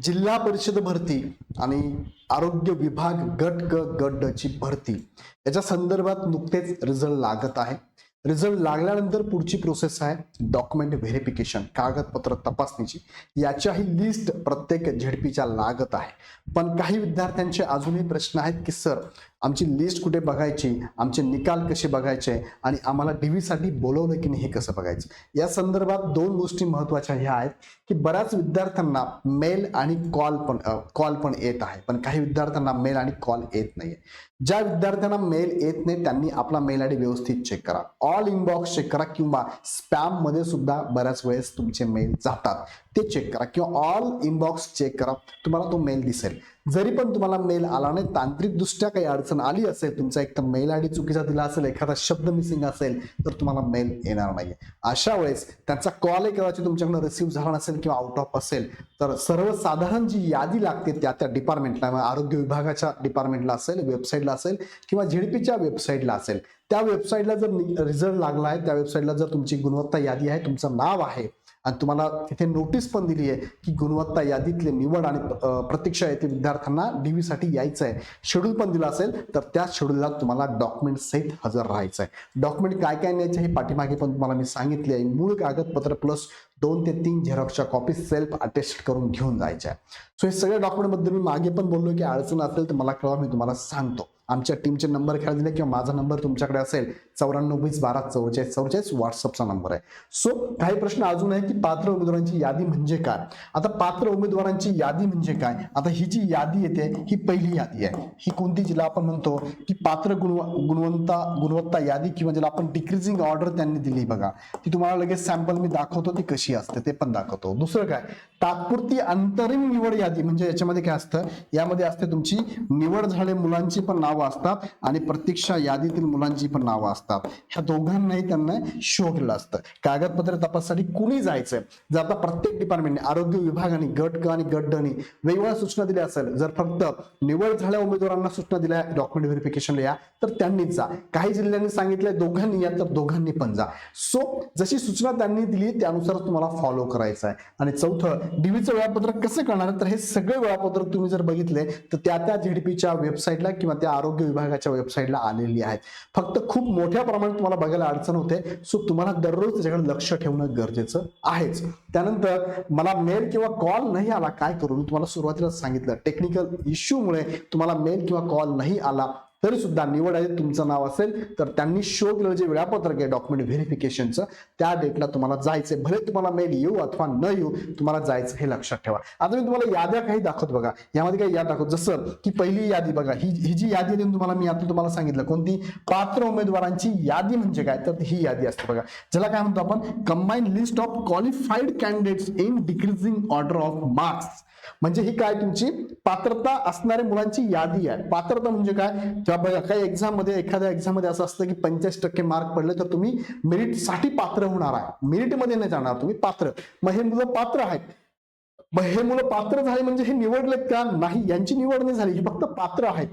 जिल्हा परिषद भरती आणि आरोग्य विभाग गट क गट ची भरती. याच्या संदर्भात नुकतेच रिझल्ट लागत आहे. रिझल्ट लागल्यानंतर पुढची प्रोसेस आहे डॉक्युमेंट व्हेरिफिकेशन कागदपत्र तपासणीची. याच्याही लिस्ट प्रत्येक झेडपीच्या लागत आहे. पण काही विद्यार्थ्यांचे अजूनही प्रश्न आहेत की सर आमची लिस्ट कुठे बघायची? आमचे निकाल कसे बघायचे? आणि आम्हाला डी व्हीसाठी बोलवलं की नाही हे कसं बघायचं? या संदर्भात दोन गोष्टी महत्त्वाच्या ह्या आहेत की बऱ्याच विद्यार्थ्यांना मेल आणि कॉल पण कॉल पण येत आहे. पण काही विद्यार्थ्यांना मेल आणि कॉल येत नाही ज्या विद्यार्थ्यांना मेल येत नाही त्यांनी आपला मेल आय डी व्यवस्थित चेक करा. ऑल इनबॉक्स चेक करा किंवा स्पॅममध्ये सुद्धा बऱ्याच वेळेस तुमचे मेल जातात. ते चेक करा किंवा ऑल इनबॉक्स चेक करा तुम्हाला तो मेल दिसेल. जरी पण तुम्हाला मेल आला नाही तांत्रिकदृष्ट्या काही अडचण आली असेल तुमचा एक तर मेल आय डी चुकीचा दिला असेल एखादा शब्द मिसिंग असेल तर तुम्हाला मेल येणार नाही अशा वेळेस त्यांचा कॉल कदाचित तुमच्याकडनं रिसिव्ह झाला नसेल किंवा आउट ऑफ असेल तर सर्वसाधारण जी यादी लागते त्या त्या डिपार्टमेंटला आरोग्य विभागाच्या डिपार्टमेंटला असेल वेबसाईटला असेल किंवा झेडपीच्या वेबसाईटला असेल. त्या वेबसाईटला जर रिझल्ट लागला आहे त्या वेबसाईटला जर तुमची गुणवत्ता यादी आहे तुमचं नाव आहे आणि तुम्हाला तिथे नोटीस पण दिली आहे की गुणवत्ता यादीतले निवड आणि प्रतीक्षा येथे विद्यार्थ्यांना डी व्हीसाठी यायचं आहे शेड्यूल पण दिला असेल तर त्या शेड्यूलला तुम्हाला डॉक्युमेंट सहित हजर राहायचं आहे डॉक्युमेंट काय काय न्यायचं हे पाठीमागे पण तुम्हाला मी सांगितले आहे. मूळ कागदपत्र प्लस दोन ते तीन झेरॉक्सच्या कॉपी सेल्फ अटेस्ट करून घेऊन जायच्या. सो हे सगळ्या डॉक्युमेंटबद्दल मी मागे पण बोललो की अडचण असेल तर मला कळवा मी तुम्हाला सांगतो. आमच्या टीमचे नंबर घ्यायला दिले किंवा माझा नंबर तुमच्याकडे असेल चौऱ्याण्णव वीस बारा चौवेचाळीस चौवेचाळीस व्हॉट्सअपचा नंबर आहे. सो काही प्रश्न अजून आहे की पात्र उमेदवारांची यादी म्हणजे काय? आता पात्र उमेदवारांची यादी म्हणजे काय? आता ही जी यादी येते ही पहिली यादी आहे. ही कोणती जिला आपण म्हणतो? की पात्र गुणव गुणवंता गुणवत्ता यादी किंवा ज्याला आपण डिक्रीजिंग ऑर्डर त्यांनी दिली बघा. ती तुम्हाला लगेच सॅम्पल मी दाखवतो ती कशी असते ते पण दाखवतो. दुसरं काय? तात्पुरती अंतरिम निवड यादी म्हणजे याच्यामध्ये काय असतं? यामध्ये असते तुमची निवड झाले मुलांची पण नाव असतात आणि प्रतीक्षा यादीतील मुलांची पण नावं असतात. ह्या दोघांनाही त्यांना शो केलं असतं. कागदपत्र तपासासाठी कुणी जायचंय जर आता प्रत्येक डिपार्टमेंटने आरोग्य विभागाने गट ग आणि गट डनी वेगवेगळ्या सूचना दिल्या असेल जर फक्त निवड झाल्या उमेदवारांना सूचना दिल्या डॉक्युमेंट व्हेरिफिकेशनला या तर त्यांनीच जा. काही जिल्ह्यांनी सांगितलंय दोघांनी या तर दोघांनी पण जा. सो जशी सूचना त्यांनी दिली त्यानुसार तुम्हाला फॉलो करायचं आहे. आणि चौथं डीव्हीचं वेळापत्रक कसं करणार तर हे सगळे वेळापत्रक तुम्ही जर बघितले तर त्या त्या झेडपीच्या वेबसाईटला किंवा त्या आरोग्य विभागाच्या वेबसाईटला आलेली आहेत. फक्त खूप मोठ्या प्रमाणात तुम्हाला बघायला अडचण होते. सो तुम्हाला दररोज त्याच्याकडे लक्ष ठेवणं गरजेचं आहेच. त्यानंतर मला मेल किंवा कॉल नाही आला काय करू? मी तुम्हाला सुरुवातीला सांगितलं. टेक्निकल इश्यूमुळे तुम्हाला मेल किंवा कॉल नाही आला. तरी सुद्धा निवड आहे तुमचं नाव असेल तर त्यांनी शो केलं जे वेळापत्रक आहे डॉक्युमेंट व्हेरिफिकेशनचं त्या डेटला तुम्हाला जायचंय. भले तुम्हाला मेल येऊ अथवा न येऊ तुम्हाला जायचं हे लक्षात ठेवा. आता मी तुम्हाला याद्या काही दाखवत बघा. यामध्ये काही याद दाखवत. जसं की पहिली यादी बघा. ही ही जी यादी आहे तुम्हाला मी आता तुम्हाला सांगितलं कोणती? पात्र उमेदवारांची यादी म्हणजे काय? तर ही यादी असते बघा. ज्याला काय म्हणतो आपण? Combine list of qualified candidates in decreasing order of marks म्हणजे ही काय तुमची? पात्रता असणाऱ्या मुलांची यादी आहे. पात्रता म्हणजे काय? जेव्हा बघा काही एक्झाममध्ये एखाद्या एक्झाममध्ये असं असतं की पंचेचाळीस टक्के मार्क पडले तर तुम्ही मेरिटसाठी पात्र होणार आहे. मेरिटमध्ये नाही जाणार तुम्ही पात्र. मग हे मुलं पात्र आहेत. मग हे मुलं पात्र झाले म्हणजे हे निवडलेत का? नाही. यांची निवड नाही झाली ही फक्त पात्र आहेत.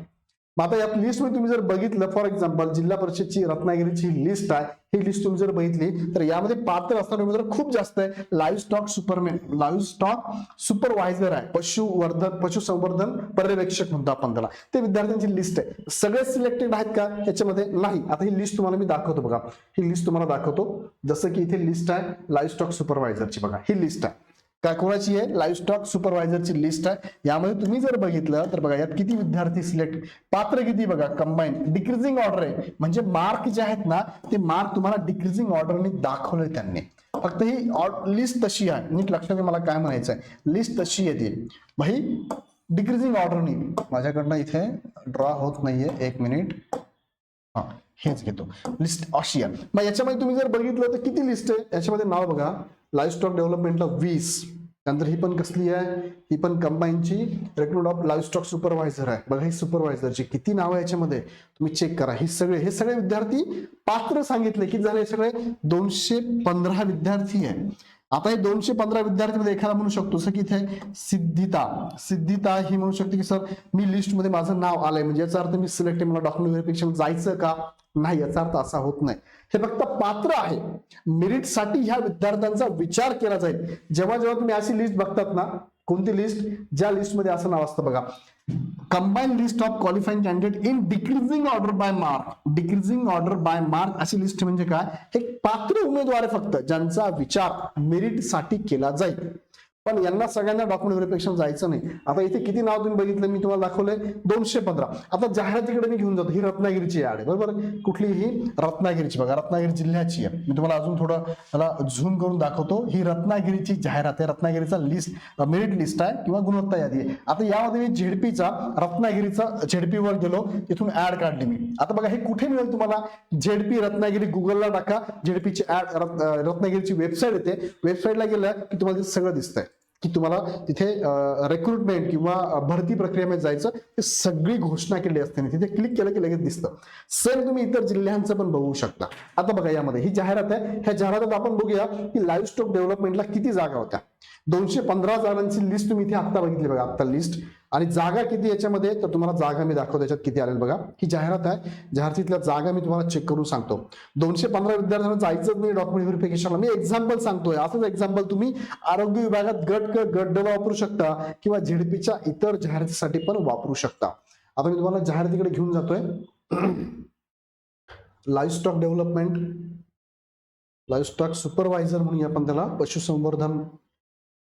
मग आता या लिस्टमध्ये तुम्ही जर बघितलं फॉर एक्झाम्पल जिल्हा परिषदची रत्नागिरीची लिस्ट आहे. ही लिस्ट तुम्ही जर बघितली तर यामध्ये पात्र असणारे उमेदवार खूप जास्त आहे. Livestock superman livestock supervisor आहे. पशुवर्धन पशुसंवर्धन पर्यवेक्षक म्हणतो आपण त्याला. ते विद्यार्थ्यांची लिस्ट आहे. सगळे सिलेक्टेड आहेत का? याच्यामध्ये नाही. आता ही लिस्ट तुम्हाला मी दाखवतो बघा. ही लिस्ट तुम्हाला दाखवतो. जसं की इथे लिस्ट आहे लाईव्ह स्टॉक सुपरवायझरची बघा. ही लिस्ट आहे. काय कोणाची आहे? लाईव्ह स्टॉक सुपरवायझरची लिस्ट आहे. यामध्ये तुम्ही जर बघितलं तर बघा यात किती विद्यार्थी सिलेक्ट पात्र किती बघा कंबाईन डिक्रीजिंग ऑर्डर आहे. म्हणजे मार्क जे आहेत ना ते मार्क तुम्हाला डिक्रीजिंग ऑर्डरने दाखवले त्यांनी. फक्त ही लिस्ट तशी आहे. नीट लक्षात मला काय म्हणायचं आहे लिस्ट तशी येते. भाई डिक्रीजिंग ऑर्डरनी माझ्याकडनं इथे ड्रॉ होत नाहीये. एक मिनिट हा हेच घेतो. लिस्ट अशी आहे. मग याच्यामध्ये तुम्ही जर बघितलं तर किती लिस्ट आहे? याच्यामध्ये नाव बघा. लाईफ स्टॉक डेव्हलपमेंटला वीस. त्यानंतर ही पण कसली आहे? ही पण कंबाईनची record of livestock supervisor आहे. बघा ही सुपरवायझरची किती नाव आहे याच्यामध्ये? तुम्ही चेक करा. हे सगळे हे सगळे विद्यार्थी पात्र सांगितले. की झाले हे सगळे? दोनशे पंधरा विद्यार्थी आहे. आता हे दोनशे पंधरा विद्यार्थीमध्ये एखादा म्हणू शकतो. की इथे सिद्धिता. सिद्धिता ही म्हणू शकते की सर मी लिस्टमध्ये माझं नाव आलंय. म्हणजे याचा अर्थ मी सिलेक्ट मला डॉक्युमेंट व्हेरिफिकेशन जायचं का? नाही याचा अर्थ असा होत नाही. हे फक्त पात्र आहे. मेरिटसाठी ह्या विद्यार्थ्यांचा विचार केला जाईल. जेव्हा जेव्हा तुम्ही अशी लिस्ट बघतात ना कोणती लिस्ट ज्या लिस्टमध्ये असं नाव असतं बघा. Combine list of qualifying candidate in decreasing order by mark decreasing order by mark अशी लिस्ट म्हणजे काय? एक पात्र उमेदवार फक्त ज्यांचा विचार मेरिटसाठी केला जाईल. पण यांना सगळ्यांना डॉक्युमेंट व्हेरिफिकेशन जायचं नाही. आता इथे किती नाव तुम्ही बघितलं? मी तुम्हाला दाखवलंय दोनशे पंधरा. आता जाहिरातीकडे मी घेऊन जातो. ही रत्नागिरीची ऍड आहे. बरोबर? कुठली ही रत्नागिरीची. बघा रत्नागिरी जिल्ह्याची आहे. मी तुम्हाला अजून थोडं त्याला झूम करून दाखवतो. ही रत्नागिरीची जाहिरात आहे. रत्नागिरीचा लिस्ट मेरिट लिस्ट आहे किंवा गुणवत्ता यादी आहे. आता यामध्ये मी झेडपीचा रत्नागिरीचा झेडपीवर गेलो. तिथून ऍड काढली मी. आता बघा हे कुठे मिळेल तुम्हाला? झेडपी रत्नागिरी गुगलला टाका. झेडपीची ऍड रत्नागिरीची वेबसाईट येते. वेबसाईटला गेलं की तुम्हाला सगळं दिसतंय. की तुम्हाला तिथे रिक्रुटमेंट किंवा भरती प्रक्रियेमध्ये जायचं ते सगळी घोषणा केली असते. तिथे क्लिक केलं की लगेच दिसतं. सेम तुम्ही इतर जिल्ह्यांचं पण बघू शकता. आता बघा यामध्ये ही जाहिरात आहे. ह्या जाहिरातात आपण बघूया की लाईव्ह स्टॉक डेव्हलपमेंटला किती जागा होत्या. दोनशे पंधरा जागांची लिस्ट तुम्ही इथे आत्ता बघितली बघा आत्ता लिस्ट आणि जागा किती याच्यामध्ये? तर तुम्हाला जागा मी दाखवतो याच्यात किती आलेल बघा. ही जाहिरात आहे. जाहिरातीतल्या जागा मी तुम्हाला चेक करून सांगतो. दोनशे पंधरा विद्यार्थ्यांना जायचं नाही डॉक्युमेंट व्हेरिफिकेशनला मी एक्झाम्पल सांगतोय. असंच एक्झाम्पल तुम्ही आरोग्य विभागात गट क गट ड वापरू शकता किंवा झेडपीच्या इतर जाहिरातीसाठी पण वापरू शकता. आता मी तुम्हाला जाहिरातीकडे घेऊन जातोय. Life stock development life stock supervisor म्हणूया आपण त्याला पशुसंवर्धन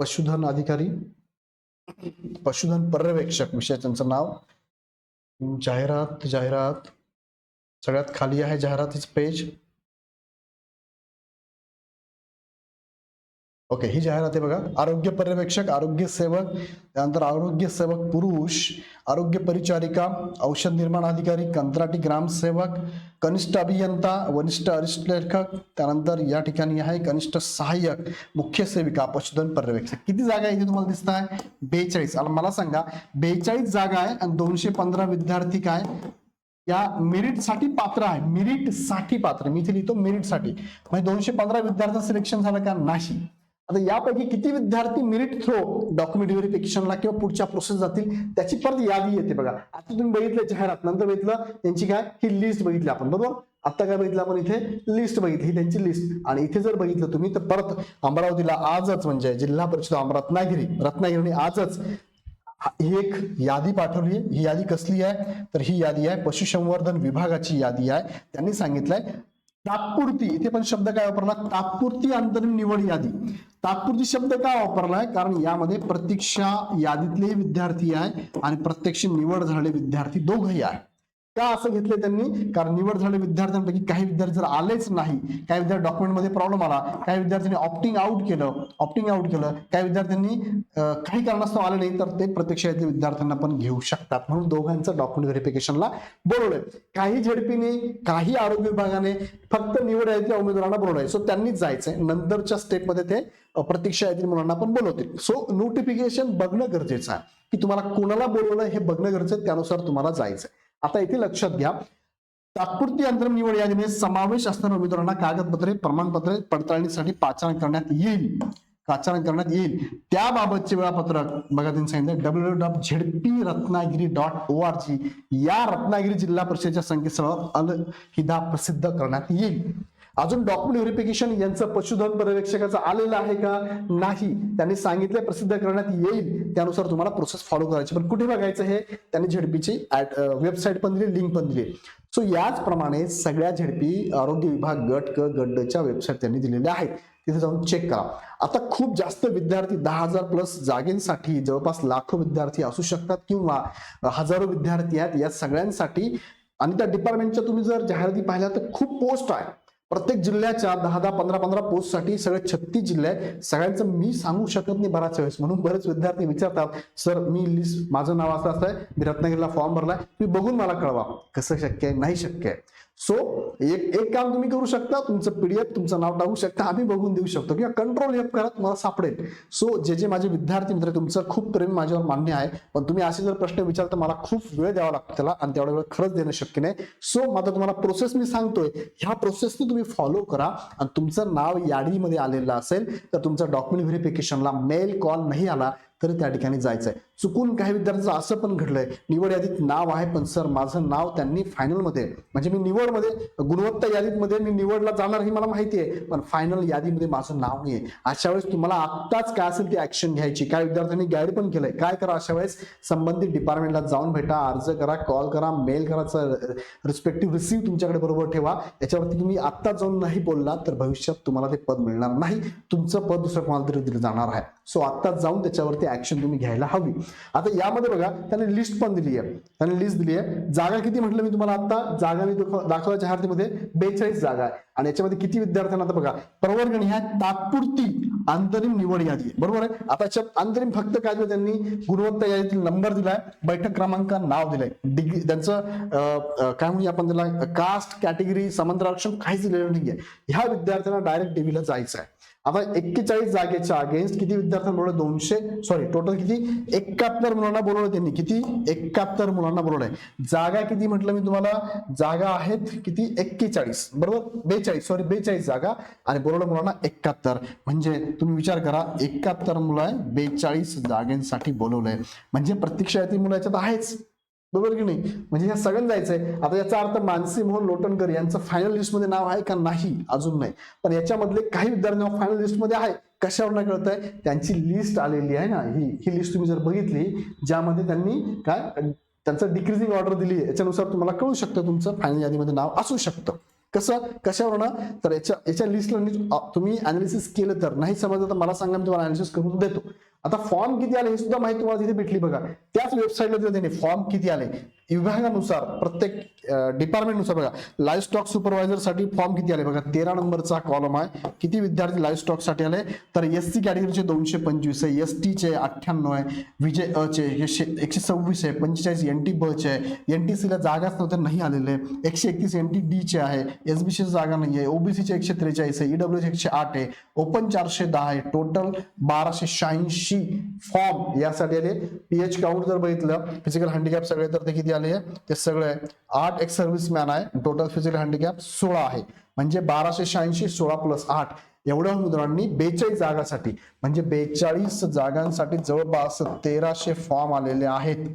पशुधन अधिकारी पशुधन पर्यवेक्षक विषय त्यांचं नाव. जाहिरात जाहिरात. सगळ्यात खाली आहे जाहिरातीच पेज ओके ही जाहिरात आहे बघा आरोग्य पर्यवेक्षक आरोग्य सेवक त्यानंतर आरोग्य सेवक पुरुष आरोग्य परिचारिका औषध निर्माण अधिकारी कंत्राटी ग्रामसेवक कनिष्ठ अभियंता वरिष्ठ अरिष्ट लेखक त्यानंतर या ठिकाणी आहे कनिष्ठ सहाय्यक मुख्य सेविका पशुधन पर्यवेक्षक. किती जागा आहे इथे तुम्हाला दिसत आहे? बेचाळीस. मला सांगा बेचाळीस जागा आहे आणि दोनशे पंधरा विद्यार्थी काय? या मेरिटसाठी पात्र आहे. मेरिटसाठी पात्र मी इथे लिहितो मेरिटसाठी म्हणजे दोनशे पंधरा विद्यार्थ्यांचं सिलेक्शन झालं का? नाही. आता यापैकी किती विद्यार्थी मेरिट थ्रो डॉक्युमेंट व्हेरिफिकेशनला किंवा पुढच्या प्रोसेस जातील त्याची परत यादी येते बघा. आता तुम्ही बघितलं जाहिरात नंतर बघितलं त्यांची काय? ही लिस्ट बघितली आपण बरोबर? आता काय बघितलं आपण इथे? लिस्ट बघितली ही त्यांची लिस्ट आणि इथे जर बघितलं तुम्ही तर परत अमरावतीला आजच म्हणजे जिल्हा परिषद रत्नागिरी रत्नागिरीने आजच ही एक यादी पाठवली आहे. ही यादी कसली आहे? तर ही यादी आहे पशुसंवर्धन विभागाची यादी आहे. त्यांनी सांगितलंय तात्पुरती इथे पण शब्द काय वापरला? तात्पुरती अंतरिम निवड यादी. तात्पुरती शब्द का वापरलाय? कारण यामध्ये प्रतीक्षा यादीतले विद्यार्थी आहे आणि प्रत्यक्ष निवड झालेले विद्यार्थी दोघही आहे का असं घेतले त्यांनी? कारण निवड झालेल्या विद्यार्थ्यांपैकी काही विद्यार्थी जर आलेच नाही काही विद्यार्थी डॉक्युमेंटमध्ये प्रॉब्लेम आला काही विद्यार्थ्यांनी ऑप्टिंग आउट केलं ऑप्टिंग आउट केलं काही विद्यार्थ्यांनी काही कारणास्तव आले नाही तर ते प्रत्यक्ष यातल्या विद्यार्थ्यांना पण घेऊ शकतात. म्हणून दोघांचं डॉक्युमेंट व्हेरिफिकेशनला बोलवलंय. काही झेडपीने काही आरोग्य विभागाने फक्त निवड यादीतल्या उमेदवारांना बोलवलंय. सो त्यांनीच जायचंय. नंतरच्या स्टेपमध्ये ते प्रतीक्षा यादीतील मुलांना पण बोलवतील. सो नोटिफिकेशन बघणं गरजेचं आहे. की तुम्हाला कोणाला बोलवलं हे बघणं गरजेचं त्यानुसार तुम्हाला जायचंय. आता इथे लक्षात घ्या. तात्पुरती अंतरिम निवड यादीमध्ये समावेश असणाऱ्या उमेदवारांना कागदपत्रे प्रमाणपत्रे पडताळणीसाठी पाचारण करण्यात येईल. पाचारण करण्यात येईल. त्याबाबतचे वेळापत्रक बघा त्यांनी सांगितलं. W W ZP Ratnagiri dot O R G या रत्नागिरी जिल्हा परिषदेच्या संकेतस्थळावर अलहिदा प्रसिद्ध करण्यात येईल. अजून डॉक्युमेंट व्हेरिफिकेशन यांचं पशुधन पर्यवेक्षकाचं आलेलं आहे का? नाही. त्यांनी सांगितले प्रसिद्ध करण्यात येईल. त्यानुसार तुम्हाला प्रोसेस फॉलो करायची. पण कुठे बघायचं हे? त्यांनी झेडपीची वेबसाईट पण दिली लिंक पण दिली. सो याचप्रमाणे सगळ्या झेडपी आरोग्य विभाग गट क गटच्या वेबसाईट त्यांनी दिलेल्या आहेत. तिथे जाऊन चेक करा. आता खूप जास्त विद्यार्थी दहा हजार प्लस जागेंसाठी जवळपास लाखो विद्यार्थी असू शकतात किंवा हजारो विद्यार्थी आहेत या सगळ्यांसाठी. आणि त्या डिपार्टमेंटच्या तुम्ही जर जाहिराती पाहिल्या तर खूप पोस्ट आहे. प्रत्येक जिल्ह्याच्या दहा दहा पंधरा पंधरा पोस्टसाठी सगळे छत्तीस जिल्हे आहेत. सगळ्यांचं मी सांगू शकत नाही बराच वेळेस. म्हणून बरेच विद्यार्थी विचारतात सर मी लिस्ट माझं नाव असं असं आहे मी रत्नागिरीला फॉर्म भरलाय. तुम्ही बघून मला कळवा. कसं शक्य आहे? नाही शक्य आहे. सो एक एक काम तुम्ही करू शकता तुमचं पीडीएफ तुमचं नाव टाकू शकता आम्ही बघून देऊ शकतो. किंवा कंट्रोल एफ करा तुम्हाला सापडेल. सो जे जे माझे विद्यार्थी मित्र तुमचं खूप प्रेम माझ्यावर मान्य आहे पण तुम्ही असे जर प्रश्न विचार तर मला खूप वेळ द्यावा लागतो त्याला आणि तेवढा वेळ खरंच देणं शक्य नाही. सो मात्र तुम्हाला प्रोसेस मी सांगतोय. ह्या प्रोसेसने तुम्ही फॉलो करा आणि तुमचं नाव यादीमध्ये आलेलं असेल तर तुमचं डॉक्युमेंट व्हेरिफिकेशनला मेल कॉल नाही आला तरी त्या ठिकाणी जायचं आहे चुकून काही विद्यार्थ्यांचं असं पण घडलंय. निवड यादीत नाव आहे पण सर माझं नाव त्यांनी फायनलमध्ये म्हणजे मी निवडमध्ये गुणवत्ता यादीमध्ये मी निवडला जाणार ही मला माहिती आहे पण फायनल यादीमध्ये माझं नाव नाही आहे. अशा वेळेस तुम्हाला आत्ताच काय असेल ती ऍक्शन घ्यायची. काय विद्यार्थ्यांनी गाईड पण केलंय. काय करा अशा वेळेस? संबंधित डिपार्टमेंटला जाऊन भेटा अर्ज करा कॉल करा मेल करायचा रिस्पेक्टिव्ह रिसिव्ह तुमच्याकडे बरोबर ठेवा. याच्यावरती तुम्ही आत्ता जाऊन नाही बोलला तर भविष्यात तुम्हाला ते पद मिळणार नाही. तुमचं पद दुसरं कोणाला तरी दिलं जाणार आहे. सो आत्ताच जाऊन त्याच्यावरती ऍक्शन तुम्ही घ्यायला हवी. आता यामध्ये बघा त्याने लिस्ट पण दिली आहे. त्याने लिस्ट दिली आहे. जागा किती म्हटलं मी तुम्हाला आता जागा मी दाखवायच्या दाखवल्या बेचाळीस जागा आहे. आणि याच्यामध्ये किती विद्यार्थ्यांना आता बघा प्रवर्गणी ह्या तात्पुरती अंतरिम निवड यादी आहे. बरोबर आहे? आता याच्यात अंतरिम फक्त काय दिलं त्यांनी? गुणवत्ता यादीतील नंबर दिलाय बैठक क्रमांक नाव दिलंय डिग्री त्यांचं अं, काय म्हणूया आपण त्याला? कास्ट कॅटेगरी समांतर आरक्षण काहीच दिलेलं नाहीये. ह्या विद्यार्थ्यांना डायरेक्ट डिव्हीला जायचं आहे. आता एक्केचाळीस जागेच्या अगेन्स्ट किती विद्यार्थ्यांना बोलवलं दोनशे सॉरी टोटल किती? एकाहत्तर मुलांना बोलवलं त्यांनी. किती? एकाहत्तर मुलांना बोलवलंय. जागा किती म्हटलं मी तुम्हाला? जागा आहेत किती? एक्केचाळीस. बरोबर? बेचाळीस सॉरी बेचाळीस जागा आणि बोलवलं मुलांना एकाहत्तर म्हणजे तुम्ही विचार करा एकाहत्तर मुलं आहे बेचाळीस जागेंसाठी बोलवलंय. म्हणजे प्रत्यक्ष ती मुलं याच्यात आहेच. बरोबर की नाही? म्हणजे ह्या सगळं जायचंय. आता याचा अर्थ मानसी मोहन लोटणकर यांचं फायनल लिस्टमध्ये नाव आहे का? नाही. अजून नाही. पण याच्यामधले काही विद्यार्थी फायनल लिस्टमध्ये आहे. कशावर नाही कळत आहे त्यांची लिस्ट आलेली आहे ना. ही ही लिस्ट तुम्ही जर बघितली ज्यामध्ये त्यांनी काय त्यांचं डिक्रीजिंग ऑर्डर दिली आहे. याच्यानुसार तुम्हाला कळू शकतं तुमचं फायनल यादीमध्ये नाव असू शकतं. कसं? कशावर ना तर याच्या याच्या लिस्टला तुम्ही अनालिसिस केलं तर. नाही समजलं तर मला सांगा मी तुम्हाला अनालिसिस करून देतो. आता फॉर्म किती आले हे सुद्धा माहिती तुम्हाला तिथे भेटली बघा. त्याच वेबसाईटला दिलं त्यांनी फॉर्म किती आले? विभागानुसार प्रत्येक डिपार्टमेंटनुसार बघा. लाईव्ह स्टॉक सुपरवायझरसाठी फॉर्म किती आले? बघा तेरा नंबरचा कॉलम आहे. किती विद्यार्थी लाईव्ह स्टॉकसाठी आले? तर एस सी कॅटेगरीचे दोनशे पंचवीस आहे. एस टीचे अठ्ठ्याण्णव आहे. विजय अचे एकशे एकशे सव्वीस आहे. पंचेचाळीस एन टी बचे आहे. एन टी सीला जागाच नव्हत्या नाही आलेले. एकशे एकतीस एन टी डीचे आहे. एस बी जागा नाही आहे ओबीसीचे एकशे त्रेचाळीस आहे. ईडब्ल्यूचे एकशे आठ आहे. ओपन चारशे दहा आहे. टोटल बाराशे शहाऐंशी फॉर्म यासाठी आले. पीएच काउंट जर बघितलं फिजिकल हँडिकॅप सगळे तर ते किती आले. ते सगळे आठ एक सर्व्हिस मॅन आहे. टोटल फिजिकल हँडिकॅप सोळा आहे. म्हणजे बाराशे शहाऐंशी सोळा प्लस आठ. एवढ्या उमेदवारांनी बेचाळीस जागासाठी म्हणजे बेचाळीस जागांसाठी जवळपास तेराशे फॉर्म आलेले आहेत.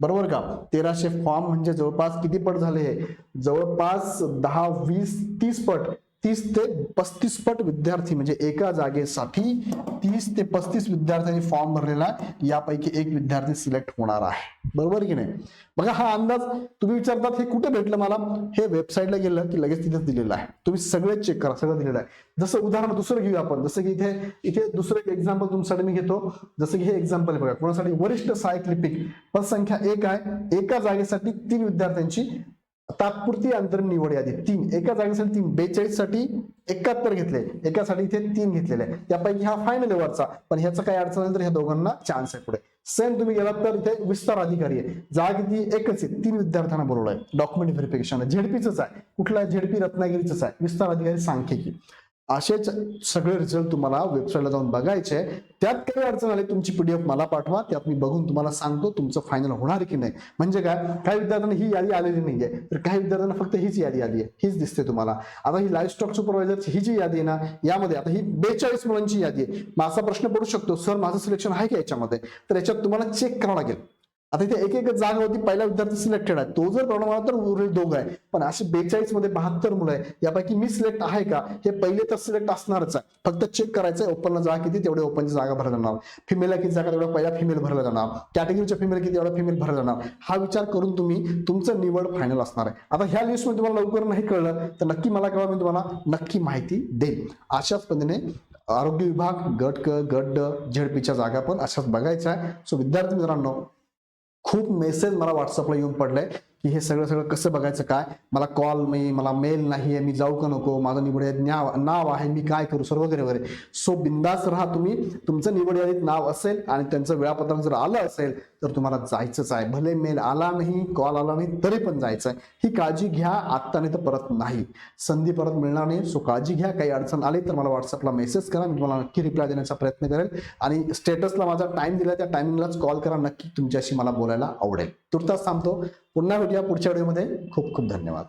बरोबर का? तेराशे फॉर्म म्हणजे जवळपास किती पट झाले हे? जवळपास दहा वीस तीस पट. तीस ते पस्तीस पट विद्यार्थी म्हणजे एका जागेसाठी तीस ते पस्तीस विद्यार्थ्यांनी फॉर्म भरलेला आहे. यापैकी एक विद्यार्थी सिलेक्ट होणार आहे. बरोबर की नाही? बघा हा अंदाज तुम्ही विचारतात हे कुठे भेटलं मला? हे वेबसाईटला गेलं की लगेच तिथे दिलेलं आहे. तुम्ही सगळे चेक करा सगळं दिलेलं आहे. जसं उदाहरण दुसरं घेऊ आपण. जसं की इथे इथे दुसरं एक एक्झाम्पल तुमच्यासाठी मी घेतो. जसं की हे एक्झाम्पल बघा कोणासाठी? वरिष्ठ सायक्लिपिक. पद संख्या एक आहे. एका जागेसाठी तीन विद्यार्थ्यांची तात्पुरती अंतरिम निवड यादी. तीन एका जागेसाठी तीन बेचाळीससाठी एकाहत्तर घेतले. एकासाठी इथे तीन घेतलेले आहे. त्यापैकी हा फायनल वरचा. पण ह्याचं काही अडचण असेल तर ह्या दोघांना चान्स आहे पुढे. सेम तुम्ही गेलात तर इथे विस्तार अधिकारी आहे. जागा किती एकच आहे. तीन विद्यार्थ्यांना बोलवलंय. डॉक्युमेंट व्हेरिफिकेशन झेडपीच आहे. कुठला झेडपी रत्नागिरीच आहे. विस्तार अधिकारी सांख्यिकी. असेच सगळे रिझल्ट तुम्हाला वेबसाईटला जाऊन बघायचे त्यात काही अडचण आली तुमची पीडीएफ मला पाठवा. त्यात मी बघून तुम्हाला सांगतो तुमचं फायनल होणार की नाही. म्हणजे काय? काही विद्यार्थ्यांना ही यादी आलेली नाहीये. तर काही विद्यार्थ्यांना फक्त हीच यादी आली आहे. हीच दिसते तुम्हाला. आता ही लाईफ स्टॉक सुपरवायझरची ही जी यादी आहे ना यामध्ये आता ही बेचाळीस मुलांची यादी आहे. मग असा प्रश्न पडू शकतो. सर माझं सिलेक्शन आहे का याच्यामध्ये? तर याच्यात तुम्हाला चेक करावं लागेल. आता इथे एक एक जागा होती पहिला विद्यार्थी सिलेक्टेड आहे तो जर प्रॉब्लेम आला तर उर्वरित दोघं आहे पण असे बेचाळीसमध्ये बहात्तर मुलं आहे यापैकी मी सिलेक्ट आहे का? हे पहिले तर सिलेक्ट असणारच आहे. फक्त चेक करायचं आहे ओपनला जागा किती? तेवढे ओपनची जागा भरल्या जाणार. फिमेलला किती जागा? तेवढ्या पहिल्या फिमेल भरला जाणार. कॅटेगरीच्या फिमेल किती? एवढा फिमेल भरल्या जाणार. हा विचार करून तुम्ही तुमचं निवड फायनल असणार आहे. आता ह्या लिस्टमध्ये तुम्हाला लवकर नाही कळलं तर नक्की मला कळवा. मी तुम्हाला नक्की माहिती देईन. अशाच पद्धतीने आरोग्य विभाग गट क गट ड झेडपीच्या जागा पण अशाच बघायच्या आहे सो विद्यार्थी मित्रांनो खूप मेसेज मला व्हॉट्सअपला येऊन पडले. की हे सगळं सगळं कसं बघायचं काय? मला कॉल मी मला मेल नाही आहे मी जाऊ का नको? माझं निवड यादीत नाव नाव आहे मी काय करू? सर वगैरे वगैरे सो बिंदास राहा तुम्ही. तुमचं निवड यादीत नाव असेल आणि त्यांचं वेळापत्रक जर आलं असेल तर तुम्हाला जायचंच आहे. भले मेल आला नाही कॉल आला नाही तरी पण जायचं आहे ही काळजी घ्या आत्ता नाही तर परत नाही. संधी परत मिळणार नाही. सो काळजी घ्या. काही अडचण आली तर मला व्हॉट्सअपला मेसेज करा. मी तुम्हाला नक्की रिप्लाय देण्याचा प्रयत्न करेल. आणि स्टेटसला माझा टाईम दिला त्या टायमिंगलाच कॉल करा. नक्की तुमच्याशी मला बोलायला आवडेल. तुर्तास थांबतो. पुन्हा भेटूया पुढच्या व्हिडिओमध्ये. खूप खूप धन्यवाद.